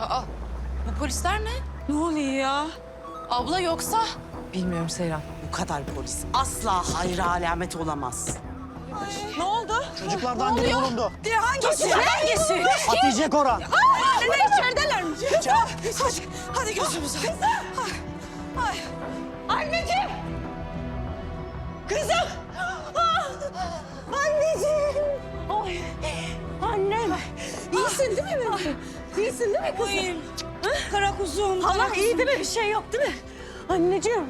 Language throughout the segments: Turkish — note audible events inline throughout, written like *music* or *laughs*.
Aa, bu polisler ne? Ne oluyor ya? Abla yoksa? Bilmiyorum Seyran. Bu kadar polis asla hayra alamet olamaz. Ne oldu? Çocuklardan biri bulundu. Diye hangisi? Hangisi? Hatice Koran. Ne içerideler mi? Hadi, hadi gözümüz aydın. Ay, ay. Anneciğim! Kızım! Ah! Anneciğim! Ay, annem! İyisin değil mi benim? İyisin değil mi kızım? İyiyim. Kara kuzum. Hala iyi değil mi? Bir şey yok değil mi? Anneciğim.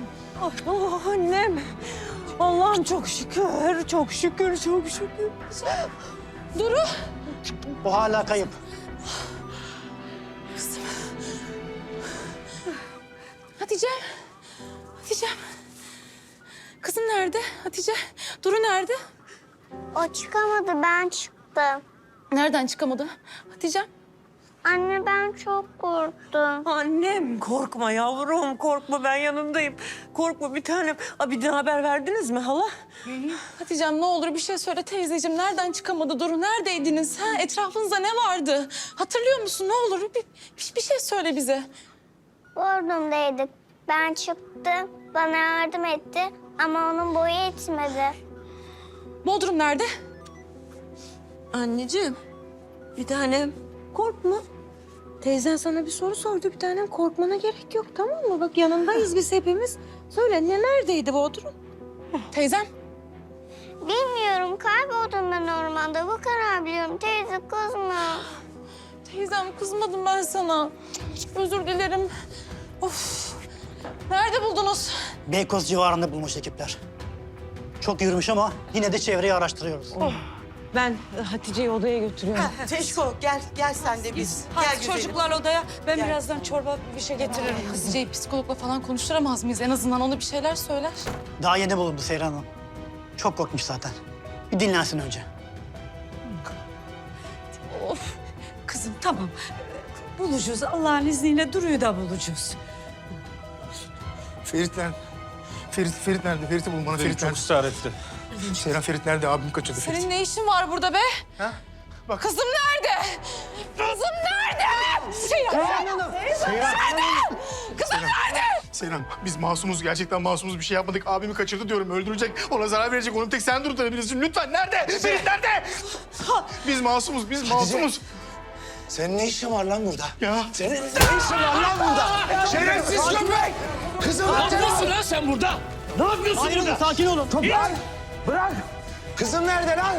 Oh, annem. Allah'ım çok şükür, çok şükür, çok şükür. Duru. Bu hala kayıp. Hatice. Hatice. Kızım nerede? Hatice. Duru nerede? O çıkamadı, ben çıktım. Nereden çıkamadı? Hatice. Anne ben çok korktum. Annem korkma yavrum korkma ben yanındayım. Korkma bir tanem. Abiden haber verdiniz mi hala? Hatice'm ne olur bir şey söyle teyzeciğim. Nereden çıkamadı Duru? Neredeydiniz? Ha? Etrafınızda ne vardı? Hatırlıyor musun? Ne olur bir, bir, bir şey söyle bize. Bordumdaydık. Ben çıktım, bana yardım etti ama onun boyu yetmedi. Bodrum nerede? Anneciğim bir tanem korkma. Teyzen sana bir soru sordu bir tanem korkmana gerek yok tamam mı? Bak yanındayız biz hepimiz. Söyle ne neredeydi bu oturum? Teyzem. Bilmiyorum, kayboldum ben ormanda. Bu kadar biliyorum. Teyze kızma. Teyzem kızmadım ben sana. Özür dilerim. Of. Nerede buldunuz? Beykoz civarında bulmuş ekipler. Çok yürümüş ama yine de çevreyi araştırıyoruz. Ben Hatice'yi odaya götürüyorum. Teşko gel gel sen de biz. Gel güzelim. Çocuklar odaya. Ben birazdan çorba bir şey getiririm. Hatice'yi psikologla falan konuşturamaz mıyız? En azından ona bir şeyler söyler. Daha yeni bulundu Seyran Hanım. Çok korkmuş zaten. Bir dinlensin önce. Kızım tamam. Bulacağız. Allah'ın izniyle Duru'yu da bulacağız. Ferit nerede? Ferit, Ferit nerede? Ferit'i bul bana. Ferit çok nerede? ısrar etti. Seyran Ferit nerede? Abim kaçırdı Ferit. Senin ne işin var burada be? Ha? Bak. Kızım nerede? Kızım nerede? Seyran. Kızım nerede? Seyran biz masumuz. Gerçekten masumuz. Bir şey yapmadık. Abimi kaçırdı diyorum. Öldürecek. Ona zarar verecek. Onu tek sen durdurabilirsin. Lütfen. Nerede? Ferit nerede? Biz masumuz. Biz masumuz. Senin ne işin var lan burada? Ya. Senin ne işin var lan burada? Şerefsiz köpek! Kızım ne yapıyorsun lan sen burada? Ne yapıyorsun Sakin olun, sakin olun. Lan bırak! Kızım nerede lan?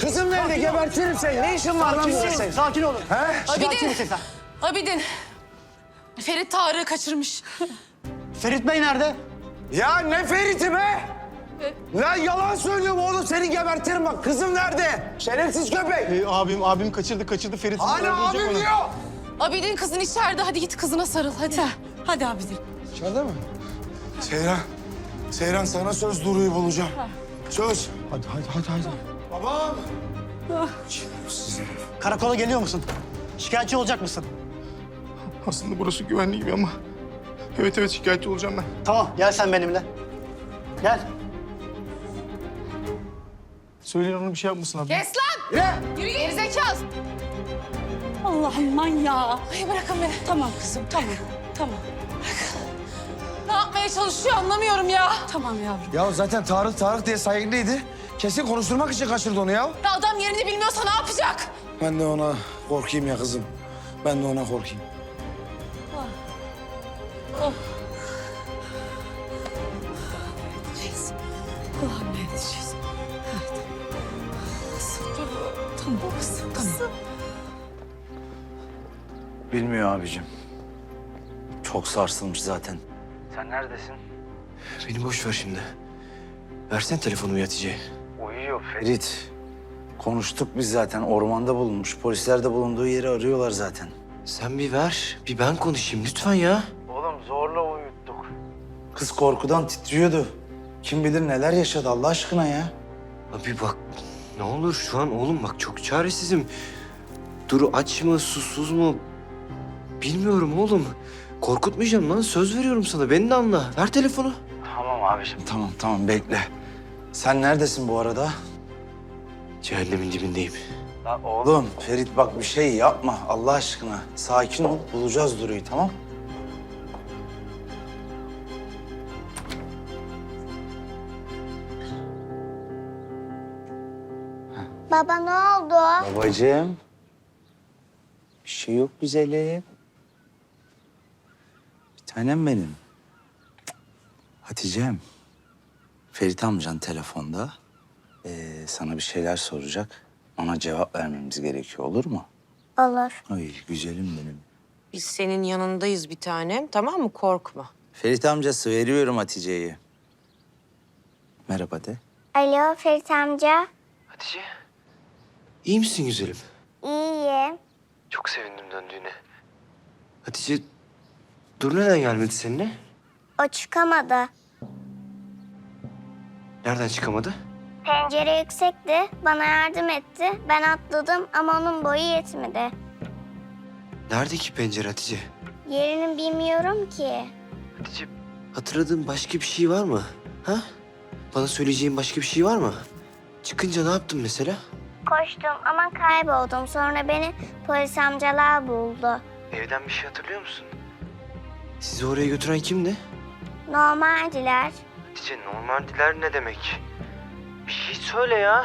Kızım nerede? Gebertirim seni. Ne işin var lan burada Sakin, senin? sakin olun. He? Abidin. Abidin. Ferit Tarık'ı kaçırmış. Ferit Bey nerede? Ya ne Ferit'i be? Lan yalan söylüyorum oğlum seni gebertirim bak. Kızım nerede? Şerefsiz köpek! Ee, abim, abim kaçırdı, kaçırdı. Ferit Hala abim onu. diyor! Abidin kızın içeride. Hadi git kızına sarıl hadi. Hadi abicim. İçeride mi? Seyran, Seyran sana söz Duru'yu bulacağım. Söz. Hadi, hadi, hadi, hadi. Babam. Karakola geliyor musun? Şikayetçi olacak mısın? Aslında burası güvenli gibi ama... Evet, evet şikayetçi olacağım ben. Tamam, gel sen benimle. Gel. Söyleyin ona bir şey yapmasın abi. Kes lan! Yürü gerizekalı. Allah'ım manyağı. Ay bırakın beni. Tamam kızım tamam. Tamam. Ne yapmaya çalışıyor anlamıyorum ya. Tamam yavrum. Ya zaten Tarık Tarık diye saygılıydı. Kesin konuşturmak için kaçırdı onu ya. Ya Adam yerini bilmiyorsa ne yapacak? Ben de ona korkayım ya kızım. Ben de ona korkayım. Allah'ım ne edeceğiz? Tamam kızım tamam. Bilmiyor abicim. Çok sarsılmış zaten. Sen neredesin? Beni boş ver şimdi. Versene telefonumu Hatice'ye. Uyuyor Ferit. Konuştuk biz zaten. Ormanda bulunmuş. Polisler de bulunduğu yeri arıyorlar zaten. Sen bir ver, bir ben konuşayım lütfen ya. Oğlum zorla uyuttuk. Kız korkudan titriyordu. Kim bilir neler yaşadı Allah aşkına ya. Abi bak ne olur şu an oğlum bak çok çaresizim. Duru aç mı, susuz mu? Bilmiyorum oğlum. Korkutmayacağım lan söz veriyorum sana. Beni de anla. Ver telefonu. Tamam abiciğim tamam tamam bekle. Sen neredesin bu arada? Cehennemin dibindeyim. Lan oğlum Ferit bak bir şey yapma Allah aşkına. Sakin ol bulacağız Duru'yu tamam? Baba ne oldu? Babacığım. Bir şey yok güzelim. Tanem benim. Hatice'm. Ferit amcan telefonda. Ee, sana bir şeyler soracak. Ona cevap vermemiz gerekiyor olur mu? Olur. Ay güzelim benim. Biz senin yanındayız bir tanem tamam mı korkma. Ferit amcası veriyorum Hatice'yi. Merhaba de. Alo Ferit amca. Hatice. İyi misin güzelim? İyiyim. Çok sevindim döndüğüne. Hatice, Dur neden gelmedi seninle? O çıkamadı. Nereden çıkamadı? Pencere yüksekti. Bana yardım etti. Ben atladım ama onun boyu yetmedi. Nerede ki pencere Hatice? Yerini bilmiyorum ki. Hatice, hatırladığın başka bir şey var mı? Ha? Bana söyleyeceğin başka bir şey var mı? Çıkınca ne yaptın mesela? Koştum ama kayboldum. Sonra beni polis amcalar buldu. Evden bir şey hatırlıyor musun? Sizi oraya götüren kimdi? Normaldiler. Hatice normaldiler ne demek? Bir şey söyle ya.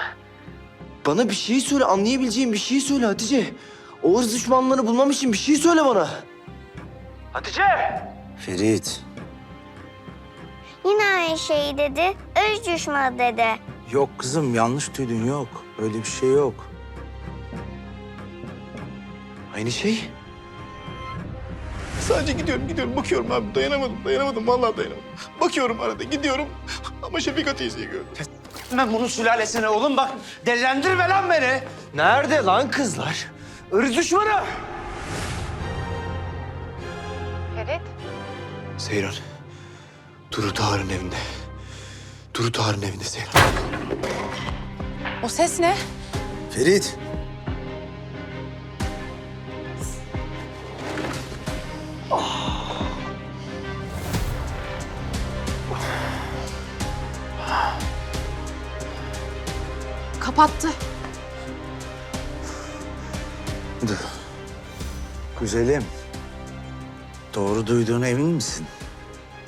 Bana bir şey söyle, anlayabileceğim bir şey söyle Hatice. O hırs düşmanlarını bulmam için bir şey söyle bana. Hatice! Ferit. Yine aynı şeyi dedi. Öz düşmanı dedi. Yok kızım yanlış duydun yok. Öyle bir şey yok. Aynı şey. Sadece gidiyorum gidiyorum bakıyorum abi dayanamadım dayanamadım vallahi dayanamadım. Bakıyorum arada gidiyorum ama Şefika teyzeyi gördüm. Ben bunun sülalesine oğlum bak. Delilendirme lan beni. Nerede lan kızlar? Irz düşmanı! Ferit. Seyran. Duru Tarık'ın evinde. Duru Tarık'ın evinde Seyran. O ses ne? Ferit. Kapattı. Dur. Güzelim. Doğru duyduğuna emin misin?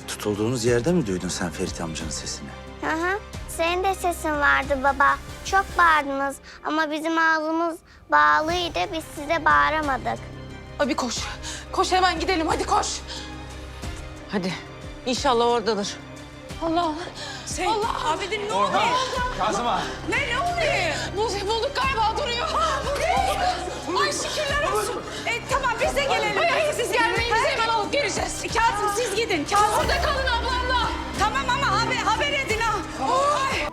Tutulduğunuz yerde mi duydun sen Ferit amcanın sesini? Hı hı. Senin de sesin vardı baba. Çok bağırdınız ama bizim ağzımız bağlıydı. Biz size bağıramadık. Abi koş. Koş hemen gidelim hadi koş. Hadi İnşallah oradadır. Allah. Allah. Abidin ne oluyor? Kazıma. Ne ne oluyor? Bulduk, bulduk galiba duruyor. bulduk. Ay şükürler olsun. E, tamam biz de gelelim. Hayır hayır siz gelmeyin biz hemen alıp geleceğiz. Kazım siz gidin. Kazım. Burada kalın ablamla. Tamam ama haber, haber edin ha. Ay.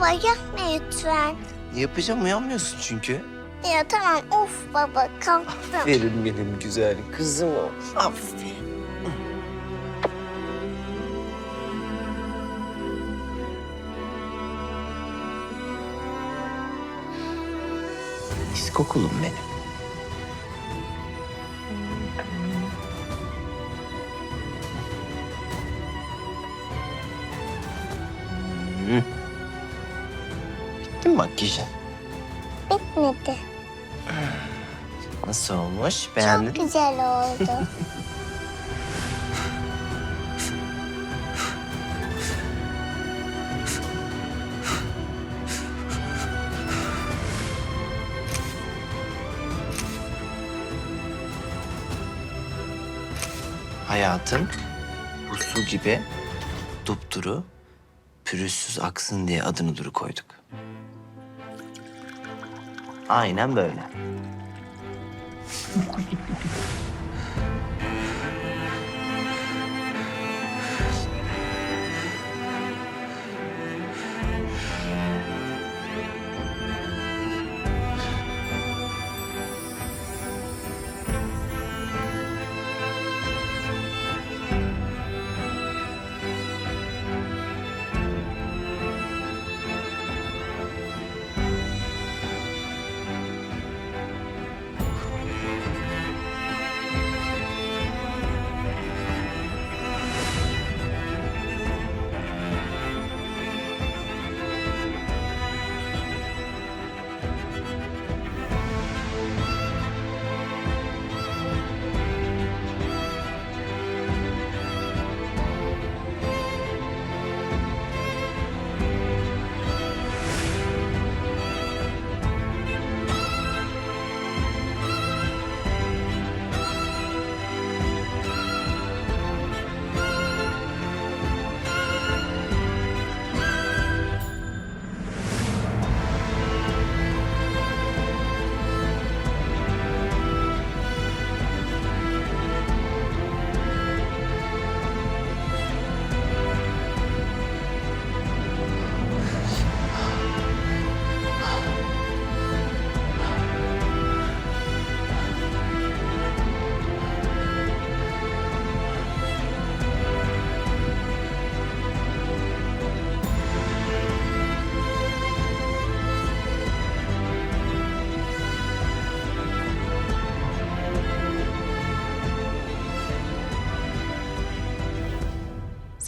Baba yapma lütfen. Yapacağım uyanmıyorsun çünkü. Ya tamam of baba kalktım. Verin benim güzel kızım o. Aferin. İskokulum benim. Makyajın? Bitmedi. Nasıl olmuş? Beğendin Çok güzel oldu. *laughs* Hayatım bu su gibi dupduru, pürüzsüz aksın diye adını Duru koyduk. Aynen böyle. *laughs*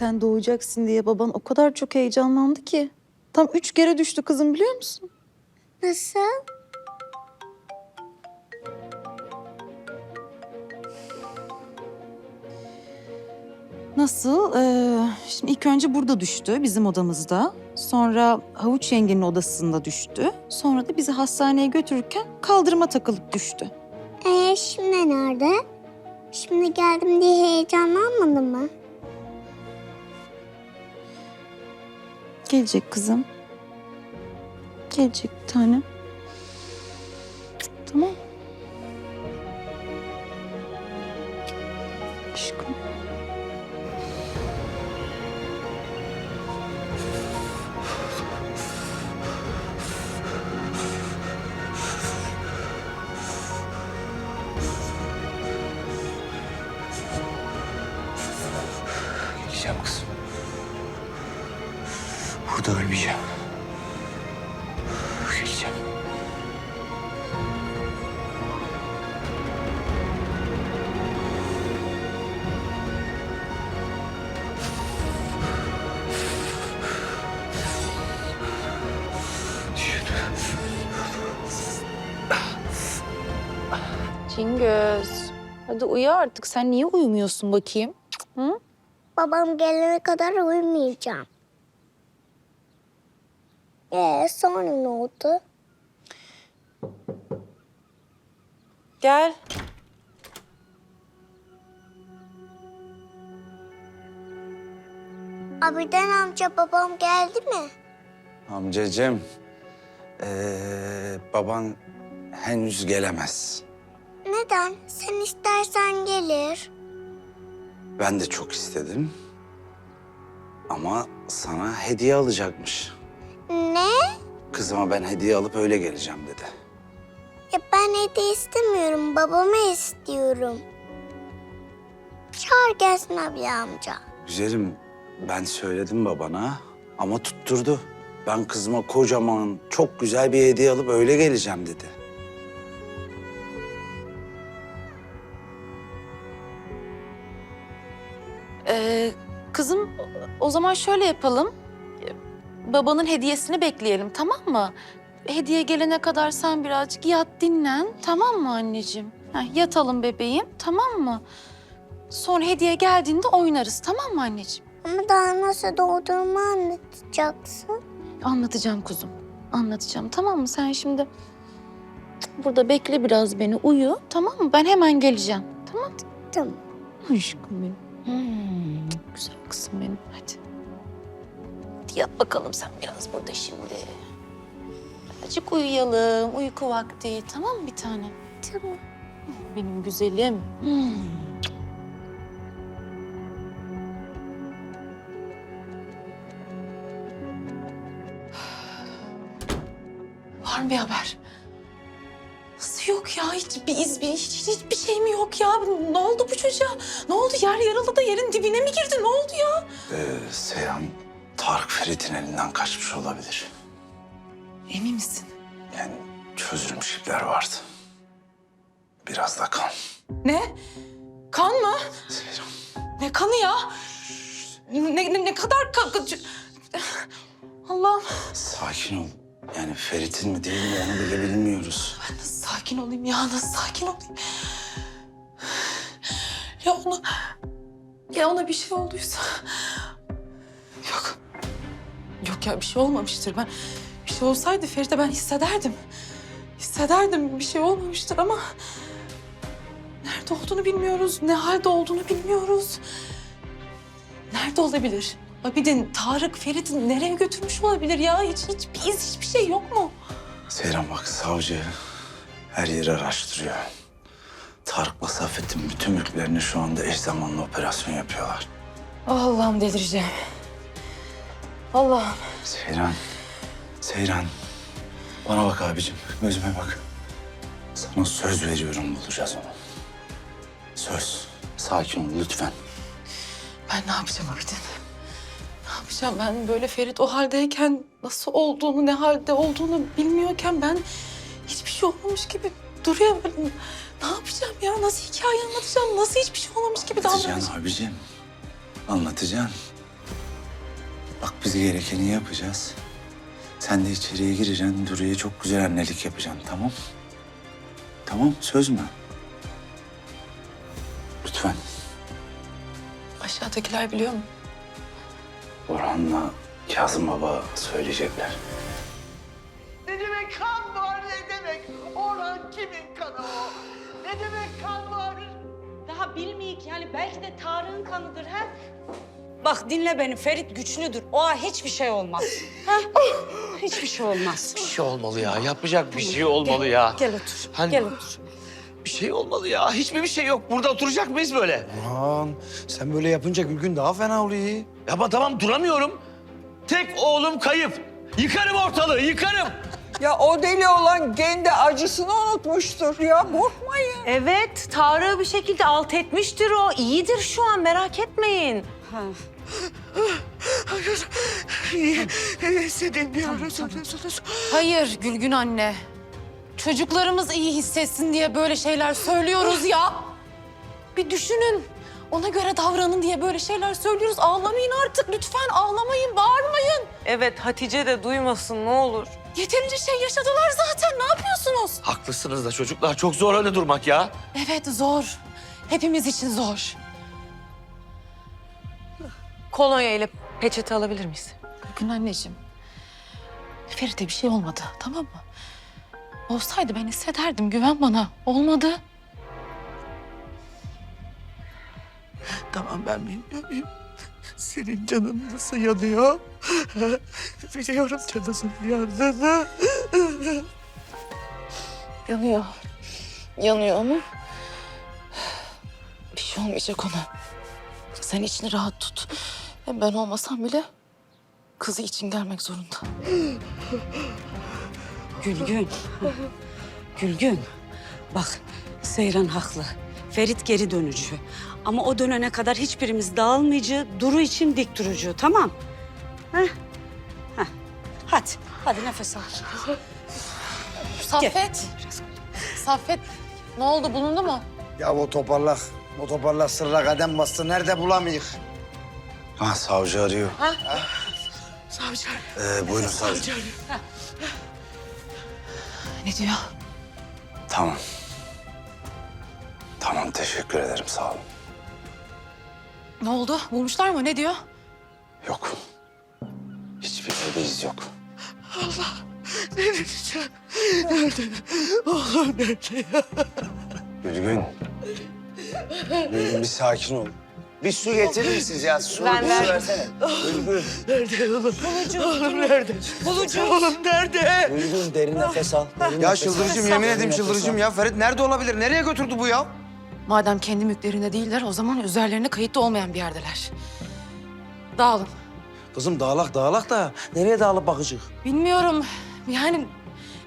Sen doğacaksın diye baban o kadar çok heyecanlandı ki. Tam üç kere düştü kızım biliyor musun? Nasıl? Nasıl? Ee, şimdi ilk önce burada düştü bizim odamızda. Sonra Havuç yengenin odasında düştü. Sonra da bizi hastaneye götürürken kaldırıma takılıp düştü. Ee, şimdi nerede? Şimdi geldim diye heyecanlanmadın mı? Gelecek kızım. Gelecek bir tane. Tamam. Cingöz. Hadi uyu artık. Sen niye uyumuyorsun bakayım? Babam gelene kadar uyumayacağım. Ee, sonra ne oldu? Gel. Abiden amca babam geldi mi? Amcacığım, ee, baban henüz gelemez. Neden? Sen istersen gelir. Ben de çok istedim. Ama sana hediye alacakmış. Ne? Kızıma ben hediye alıp öyle geleceğim dedi. Ya ben hediye istemiyorum. Babamı istiyorum. Çağır gelsin abi amca. Güzelim, ben söyledim babana ama tutturdu. Ben kızıma kocaman, çok güzel bir hediye alıp öyle geleceğim dedi. Ee, kızım o zaman şöyle yapalım. Babanın hediyesini bekleyelim tamam mı? Hediye gelene kadar sen birazcık yat dinlen tamam mı anneciğim? Heh, yatalım bebeğim tamam mı? Sonra hediye geldiğinde oynarız tamam mı anneciğim? Ama daha nasıl doğduğumu anlatacaksın. Anlatacağım kuzum. Anlatacağım tamam mı? Sen şimdi burada bekle biraz beni uyu tamam mı? Ben hemen geleceğim. Tamam mı? Tamam. Aşkım benim. Hmm, güzel kızım benim. Hadi. Hadi yat bakalım sen biraz burada şimdi. Azıcık uyuyalım. Uyku vakti. Tamam mı bir tane? Tamam. Benim güzelim. Hmm. *sighs* Var mı bir haber? Yok ya? Hiç bir iz, bir, hiç, hiçbir şey mi yok ya? Ne oldu bu çocuğa? Ne oldu? Yer yarıldı da yerin dibine mi girdi? Ne oldu ya? Ee, Seyhan, Tarık Ferit'in elinden kaçmış olabilir. Emin misin? Yani çözülmüş ipler vardı. Biraz da kan. Ne? Kan mı? Seyhan, Ne kanı ya? Ne, ne, ne kadar kan- Allah'ım. sakin ol. Yani Ferit'in mi değil mi onu bile bilmiyoruz. Ben nasıl sakin olayım ya? Nasıl sakin olayım? Ya ona... Ya ona bir şey olduysa... Yok. Yok ya bir şey olmamıştır. Ben bir şey olsaydı Ferit'e ben hissederdim. Hissederdim bir şey olmamıştır ama... Nerede olduğunu bilmiyoruz. Ne halde olduğunu bilmiyoruz. Nerede olabilir? Abidin, Tarık, Ferit'i nereye götürmüş olabilir ya? Hiç, hiçbir iz, hiçbir şey yok mu? Seyran bak savcı her yeri araştırıyor. Tarık'la Saffet'in bütün mülklerini şu anda eş zamanlı operasyon yapıyorlar. Allah'ım delireceğim. Allah'ım. Seyran, Seyran. Bana bak abicim, gözüme bak. Sana söz veriyorum bulacağız onu. Söz. Sakin ol lütfen. Ben ne yapacağım Abidin? Ne yapacağım ben böyle Ferit o haldeyken nasıl olduğunu, ne halde olduğunu bilmiyorken ben şey olmamış gibi duruyor. Ben ne yapacağım ya? Nasıl hikaye anlatacağım? Nasıl hiçbir şey olmamış gibi davranacağım? Anlatacaksın abicim. Anlatacaksın. Bak biz gerekeni yapacağız. Sen de içeriye gireceksin. Duru'ya çok güzel annelik yapacaksın tamam Tamam söz mü? Lütfen. Aşağıdakiler biliyor mu? Orhan'la Kazım Baba söyleyecekler. Ne demek kan var ne demek? Orhan kimin kanı o? Ne demek kan var? Daha bilmeyik yani belki de Tarık'ın kanıdır ha? Bak dinle beni Ferit güçlüdür. O hiçbir şey olmaz. Ha? Hiçbir şey olmaz. Bir şey olmalı ya. Yapacak bir şey olmalı ya. Gel otur. Hani- Gel otur. Bir şey olmalı ya. Hiçbir bir şey yok. Burada oturacak mıyız böyle? Aman sen böyle yapınca Gülgün daha fena oluyor. Ya ama tamam duramıyorum. Tek oğlum kayıp. Yıkarım ortalığı, yıkarım. Ya o deli olan kendi acısını unutmuştur ya korkmayın. Evet Tarık'ı bir şekilde alt etmiştir o. İyidir şu an merak etmeyin. Hissedemiyoruz. Hayır Gülgün anne. Çocuklarımız iyi hissetsin diye böyle şeyler söylüyoruz ya. Bir düşünün. Ona göre davranın diye böyle şeyler söylüyoruz. Ağlamayın artık lütfen. Ağlamayın, bağırmayın. Evet Hatice de duymasın ne olur. Yeterince şey yaşadılar zaten. Ne yapıyorsunuz? Haklısınız da çocuklar çok zor öyle durmak ya. Evet zor. Hepimiz için zor. Kolonya ile peçete alabilir miyiz? Gülgün anneciğim. Ferit'e bir şey olmadı tamam mı? Olsaydı ben hissederdim. Güven bana. Olmadı. Tamam ben bilmiyorum. Senin canın nasıl yanıyor? *laughs* Biliyorum canısın yandığını. Yanıyor. Yanıyor ama bir şey olmayacak ona. Sen içini rahat tut. Hem ben olmasam bile kızı için gelmek zorunda. Gülgün. Gülgün. Bak Seyran haklı. Ferit geri dönücü. Ama o dönene kadar hiçbirimiz dağılmayıcı, Duru için dik durucu. Tamam. Heh. Heh. Hadi. Hadi nefes al. Saffet. Saffet ne oldu bulundu mu? Ya o toparlak, o toparlak sırra kadem bastı. Nerede bulamayık? Ha savcı arıyor. Savcı. Ee, buyurun savcı. Ne diyor? Tamam. Tamam teşekkür ederim sağ olun. Ne oldu? Bulmuşlar mı? Ne diyor? Yok. Hiçbir yerde iz yok. Ne diyeceğim? Nerede? Oğlum nerede ya? Gülgün. Gülgün bir sakin ol. Bir su getirir misiniz ya? Su, Ben bir ver. su versene. Gülgün. Nerede oğlum? Bulucu. Oğlum nerede? Bulucu. Oğlum nerede? Gülgün derin nefes al. Derin Ya nefes al. çıldırıcım yemin ederim çıldırıcım ya. Ferit nerede olabilir? Nereye götürdü bu ya? Madem kendi mülklerinde değiller o zaman üzerlerine kayıtlı olmayan bir yerdeler. Dağılın. Kızım dağlak dağlak da nereye dağılıp bakacak? Bilmiyorum. Yani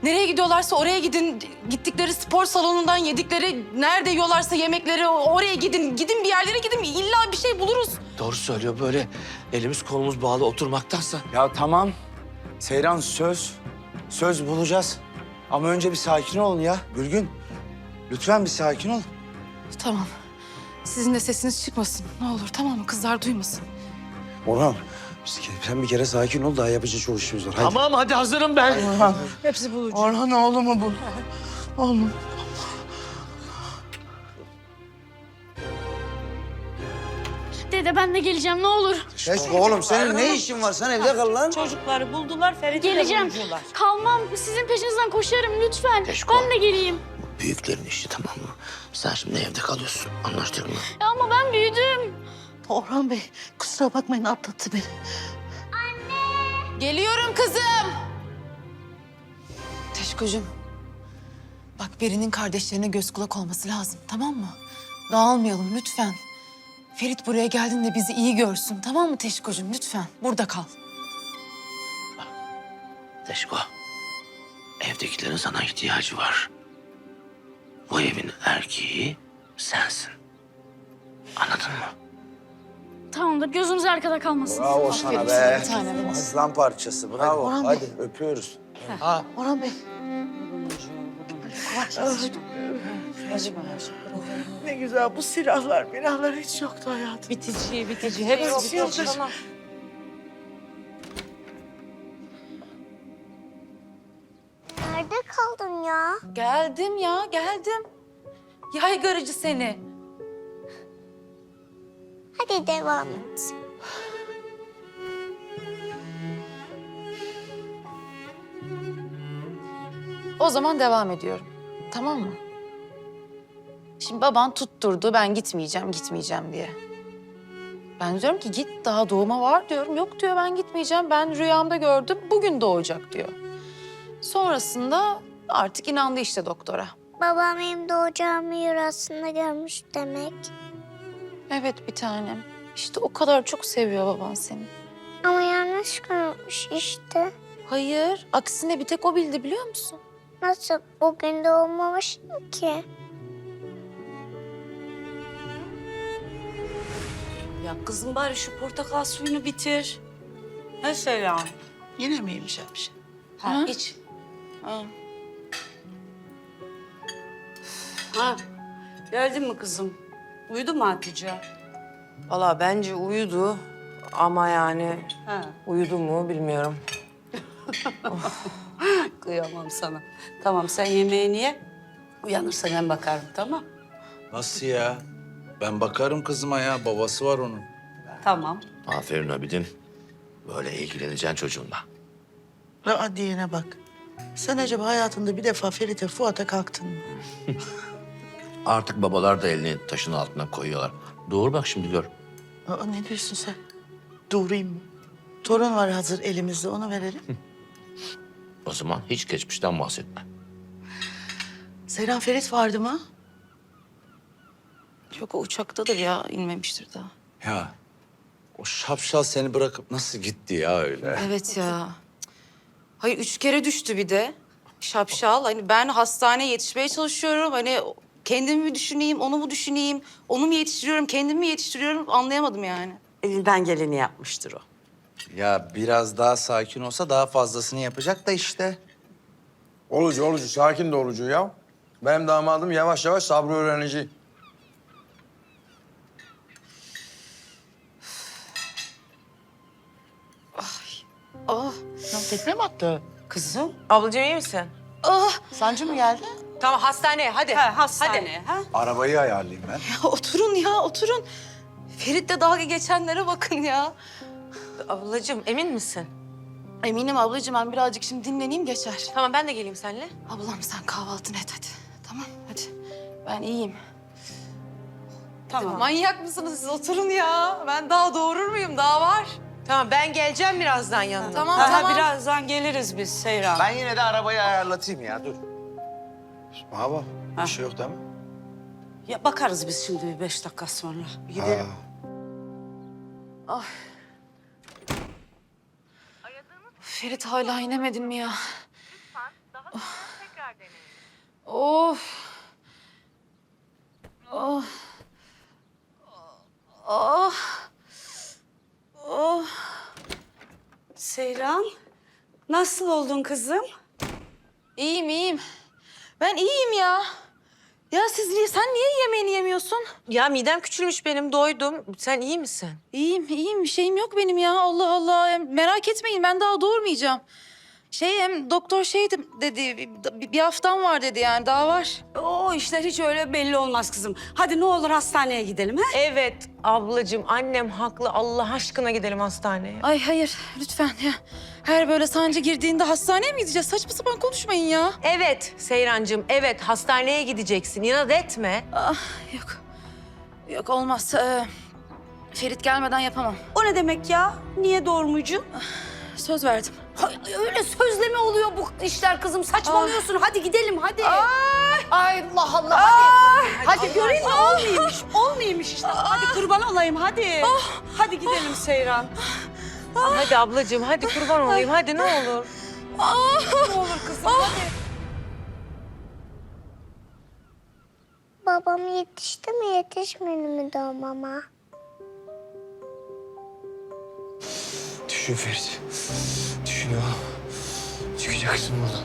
nereye gidiyorlarsa oraya gidin. Gittikleri spor salonundan yedikleri nerede yiyorlarsa yemekleri oraya gidin. Gidin bir yerlere gidin. İlla bir şey buluruz. Doğru söylüyor böyle elimiz kolumuz bağlı oturmaktansa. Ya tamam. Seyran söz. Söz bulacağız. Ama önce bir sakin olun ya. Gülgün. Lütfen bir sakin ol. Tamam. Sizin de sesiniz çıkmasın. Ne olur tamam mı? Kızlar duymasın. Orhan. Sen bir kere sakin ol. Daha yapacak çok işimiz var. Hadi. Tamam hadi hazırım ben. Hepsi bulucu. Orhan oğlumu bul. Oğlum. Dede ben de geleceğim ne olur. Teşko oğlum senin ne işin var? Sen evde kal lan. Çocukları buldular Ferit'i de Geleceğim. buldular. Kalmam. Sizin peşinizden koşarım lütfen. Teşko. Ben de geleyim. Büyüklerin işi tamam mı? Sen şimdi evde kalıyorsun. Anlaştık mı? Ya ama ben büyüdüm. Orhan Bey kusura bakmayın atlattı beni. Geliyorum kızım. Teşkocuğum. Bak birinin kardeşlerine göz kulak olması lazım tamam mı? Dağılmayalım lütfen. Ferit buraya geldiğinde bizi iyi görsün tamam mı Teşkocuğum lütfen burada kal. Teşko. Evdekilerin sana ihtiyacı var. Bu evin erkeği sensin. Anladın mı? Tamamdır gözünüz arkada kalmasın. Bravo sana be. Bir tane. Aslan parçası. Bravo. Orhan Hadi öpüyoruz. Orhan Bey. Ne güzel bu silahlar, silahlar hiç yoktu hayatım. Bitici, bitici. Hepsi bitici. Tamam. Ya? Geldim ya geldim. Yaygarıcı seni. Hadi devam et. O zaman devam ediyorum. Tamam mı? Şimdi baban tutturdu ben gitmeyeceğim, gitmeyeceğim diye. Ben diyorum ki git daha doğuma var diyorum. Yok diyor ben gitmeyeceğim. Ben rüyamda gördüm bugün doğacak diyor. Sonrasında artık inandı işte doktora. Babam benim doğacağımı rüyasında görmüş demek. Evet bir tanem. İşte o kadar çok seviyor baban seni. Ama yanlış görmüş işte. Hayır, aksine bir tek o bildi biliyor musun? Nasıl bugün doğmamışım ki? Ya kızım bari şu portakal suyunu bitir. Mesela. Yine mi yemiş bir Ha, Ha? iç. Ha. Ha. Geldin mi kızım? Uyudu mu Hatice? Valla bence uyudu ama yani Ha. uyudu mu bilmiyorum. *laughs* Kıyamam sana. Tamam sen yemeğini ye. Uyanırsan ben bakarım tamam. Nasıl ya? Ben bakarım kızıma ya. Babası var onun. Tamam. Aferin Abidin. Böyle ilgileneceksin çocuğunla. Aa diyene bak. Sen acaba hayatında bir defa Ferit'e Fuat'a kalktın mı? *laughs* Artık babalar da elini taşın altına koyuyorlar. Doğru bak şimdi gör. Aa ne diyorsun sen? Doğrayayım mı? Torun var hazır elimizde onu verelim. O zaman hiç geçmişten bahsetme. Seyran Ferit vardı mı? Yok o uçaktadır ya, inmemiştir daha. Ya o şapşal seni bırakıp nasıl gitti ya öyle? Evet ya. Hayır üç kere düştü bir de. Şapşal. Hani ben hastaneye yetişmeye çalışıyorum. Hani kendimi mi düşüneyim, onu mu düşüneyim? Onu mu yetiştiriyorum, kendimi mi yetiştiriyorum? Anlayamadım yani. Elinden geleni yapmıştır o. Ya biraz daha sakin olsa daha fazlasını yapacak da işte. Olucu olucu sakin de olucu ya. Benim damadım yavaş yavaş sabrı öğrenici. Ah, Ya tekme mi attı? Kızım. Ablacığım iyi misin? ah. Sancı mı geldi? Tamam hastaneye hadi. Ha, hastane. Ha? Arabayı ayarlayayım ben. Ya oturun ya, oturun. Ferit'le dalga geçenlere bakın ya. Ablacığım emin misin? Eminim ablacığım ben birazcık şimdi dinleneyim geçer. Tamam ben de geleyim seninle. Ablam sen kahvaltını et hadi. Tamam hadi. Ben iyiyim. Tamam. Manyak mısınız siz? Oturun ya. Ben daha doğurur muyum? Daha var. Tamam ben geleceğim birazdan yanına. Tamam Ha, tamam. birazdan geliriz biz Seyran. Ben yine de arabayı ayarlatayım ya dur. Bana bak Ha. bir şey yok değil mi? Ya bakarız biz şimdi bir beş dakika sonra. Bir gidelim. Ferit hala inemedin mi ya? Of. Oh. Oh. Oh. Seyran, nasıl oldun kızım? İyiyim iyiyim. Ben iyiyim ya. Ya siz niye, sen niye yemeğini yemiyorsun? Ya midem küçülmüş benim doydum. Sen iyi misin? İyiyim, iyiyim. Bir şeyim yok benim ya. Allah Allah. Merak etmeyin ben daha doğurmayacağım. Şey hem doktor şey de- dedi bir, bir haftam var dedi yani daha var. O işler hiç öyle belli olmaz kızım. Hadi ne olur hastaneye gidelim ha? Evet ablacığım annem haklı. Allah aşkına gidelim hastaneye. Ay hayır lütfen ya. Her böyle sancı girdiğinde hastaneye mi gideceğiz? Saçma sapan konuşmayın ya. Evet Seyrancığım evet hastaneye gideceksin. İnat etme. Ah yok. Yok olmaz. Ee, Ferit gelmeden yapamam. O ne demek ya? Niye doğurmucu? Söz verdim. Öyle sözleme oluyor bu işler kızım. Saçmalıyorsun. Hadi gidelim hadi. Ay Allah Allah hadi. Hadi göreyim mi? Olmaymış. Olmaymış işte. Hadi kurban olayım hadi. Hadi gidelim Seyran. Hadi ablacığım hadi kurban olayım hadi ne olur. Babam yetişti mi yetişmedi mi doğmama? Düşün Ferit. Düşün. Çıkacaksın buradan.